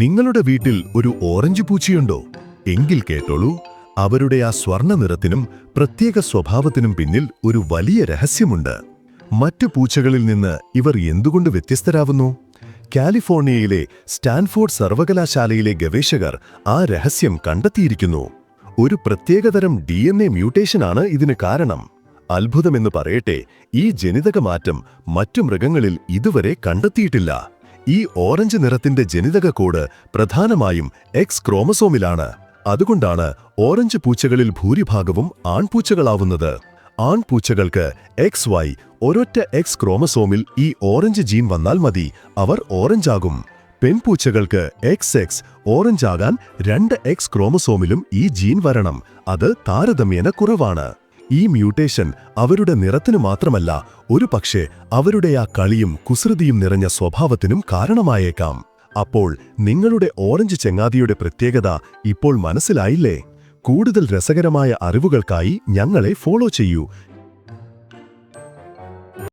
നിങ്ങളുടെ വീട്ടിൽ ഒരു ഓറഞ്ച് പൂച്ചയുണ്ടോ? എങ്കിൽ കേട്ടോളൂ. അവരുടെ ആ സ്വർണ നിറത്തിനും പ്രത്യേക സ്വഭാവത്തിനും പിന്നിൽ ഒരു വലിയ രഹസ്യമുണ്ട്. മറ്റു പൂച്ചകളിൽ നിന്ന് ഇവർ എന്തുകൊണ്ട് വ്യത്യസ്തരാവുന്നു? കാലിഫോർണിയയിലെ സ്റ്റാൻഫോർഡ് സർവകലാശാലയിലെ ഗവേഷകർ ആ രഹസ്യം കണ്ടെത്തിയിരിക്കുന്നു. ഒരു പ്രത്യേകതരം ഡി എൻ എ മ്യൂട്ടേഷനാണ് ഇതിന് കാരണം. അത്ഭുതമെന്ന് പറയട്ടെ ഈ ജനിതക മാറ്റം മറ്റു മൃഗങ്ങളിൽ ഇതുവരെ കണ്ടെത്തിയിട്ടില്ല. ഈ ഓറഞ്ച് നിറത്തിന്റെ ജനിതക കോഡ് പ്രധാനമായും എക്സ് ക്രോമസോമിലാണ്. അതുകൊണ്ടാണ് ഓറഞ്ച് പൂച്ചകളിൽ ഭൂരിഭാഗവും ആൺപൂച്ചകളാവുന്നത്. ആൺപൂച്ചകൾക്ക് എക്സ് വൈ ഒരൊറ്റ എക്സ് ക്രോമസോമിൽ ഈ ഓറഞ്ച് ജീൻ വന്നാൽ മതി. അവർ ഓറഞ്ച് ആകും പെൺപൂച്ചകൾക്ക് എക്സ് എക്സ് ഓറഞ്ച് ആകാൻ രണ്ട് എക്സ് ക്രോമസോമിലും ഈ ജീൻ വരണം. അത് താരതമ്യേന കുറവാണ്. ഈ മ്യൂട്ടേഷൻ അവരുടെ നിറത്തിനു മാത്രമല്ല ഒരു പക്ഷേ അവരുടെ ആ കളിയും കുസൃതിയും നിറഞ്ഞ സ്വഭാവത്തിനും കാരണമായേക്കാം. അപ്പോൾ നിങ്ങളുടെ ഓറഞ്ച് ചെങ്ങാതിയുടെ പ്രത്യേകത ഇപ്പോൾ മനസ്സിലായില്ലേ? കൂടുതൽ രസകരമായ അറിവുകൾക്കായി ഞങ്ങളെ ഫോളോ ചെയ്യൂ.